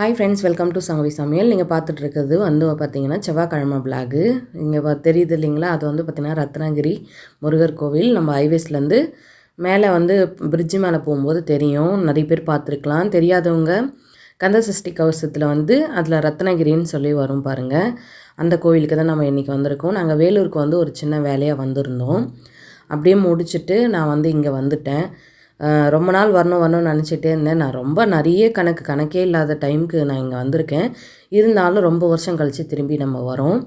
Hi friends welcome to Sangavi சமையல் நீங்கள் பார்த்துட்டு இருக்கிறது வந்து பார்த்தீங்கன்னா செவ்வாய்க்கிழமை பிளாகு இங்கே தெரியுது இல்லைங்களா? அது வந்து பார்த்திங்கன்னா ரத்னகிரி முருகர் கோவில். நம்ம ஹைவேஸ்லேருந்து மேலே வந்து பிரிட்ஜு மேலே போகும்போது தெரியும். நிறைய பேர் பார்த்துருக்கலாம். தெரியாதவங்க கந்த சஷ்டி கவசத்தில் வந்து அதில் ரத்னகிரின்னு சொல்லி வரும் பாருங்கள் அந்த கோவிலுக்கு தான் நம்ம இன்றைக்கி வந்திருக்கோம். நாங்கள் வேலூருக்கு வந்து ஒரு சின்ன வேலையாக வந்திருந்தோம். அப்படியே முடிச்சுட்டு நான் வந்து இங்கே வந்துட்டேன். ரொம்ப நாள் வரணும் வரணும்னு நினச்சிட்டே இருந்தேன். நான் ரொம்ப நிறைய கணக்கு கணக்கே இல்லாத டைமுக்கு நான் இங்கே வந்திருக்கேன். இருந்தாலும் ரொம்ப வருஷம் கழித்து திரும்பி நம்ம வரோம்.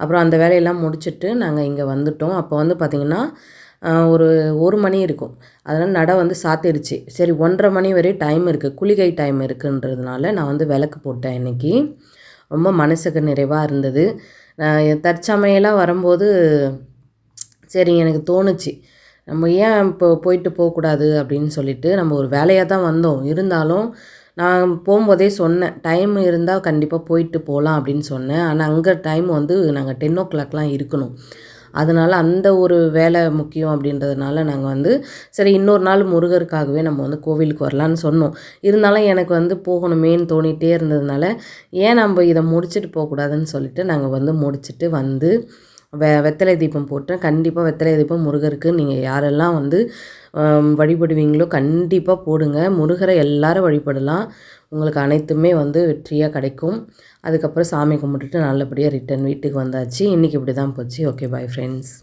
அப்புறம் அந்த வேலையெல்லாம் முடிச்சுட்டு நாங்கள் இங்கே வந்துட்டோம். அப்போ வந்து பார்த்திங்கன்னா ஒரு ஒரு மணி இருக்கும். அதனால் நடை வந்து சாத்திடுச்சு. சரி ஒன்றரை மணி வரை டைம் இருக்குது குளிகை டைம் இருக்குன்றதுனால நான் வந்து விளக்கு போட்டேன் இன்றைக்கி ரொம்ப மனசுக்கு நிறைவாக இருந்தது. தற்சமையெல்லாம் வரும்போது சரி எனக்கு தோணுச்சு. நம்ம ஏன் இப்போ போயிட்டு போகக்கூடாது அப்படின்னு சொல்லிட்டு நம்ம ஒரு வேலையாக தான் வந்தோம். இருந்தாலும் நான் போகும்போதே சொன்னேன் டைம் இருந்தால் கண்டிப்பாக போயிட்டு போகலாம் அப்படின்னு சொன்னேன். ஆனால் அங்கே டைம் வந்து நாங்கள் டென் ஓ கிளாக்லாம் இருக்கணும். அதனால் அந்த ஒரு வேலை முக்கியம் அப்படின்றதுனால நாங்கள் வந்து சரி இன்னொரு நாள் முருகருக்காகவே நம்ம வந்து கோவிலுக்கு வரலான்னு சொன்னோம். இருந்தாலும் எனக்கு வந்து போகணுமேன்னு தோணிகிட்டே இருந்ததுனால ஏன் நம்ம இதை முடிச்சுட்டு போகக்கூடாதுன்னு சொல்லிட்டு நாங்கள் வந்து முடிச்சுட்டு வந்து வெ வெத்தலை தீபம் போட்டேன். கண்டிப்பாக வெத்தலை தீபம் முருகருக்கு. நீங்கள் யாரெல்லாம் வந்து வழிபடுவீங்களோ கண்டிப்பாக போடுங்க. முருகரை எல்லாரும் வழிபடலாம். உங்களுக்கு அனைத்துமே வந்து வெற்றியாக கிடைக்கும். அதுக்கப்புறம் சாமி கும்பிட்டுட்டு நல்லபடியாக ரிட்டன் வீட்டுக்கு வந்தாச்சு. இன்றைக்கி இப்படி தான் போச்சு. Okay bye friends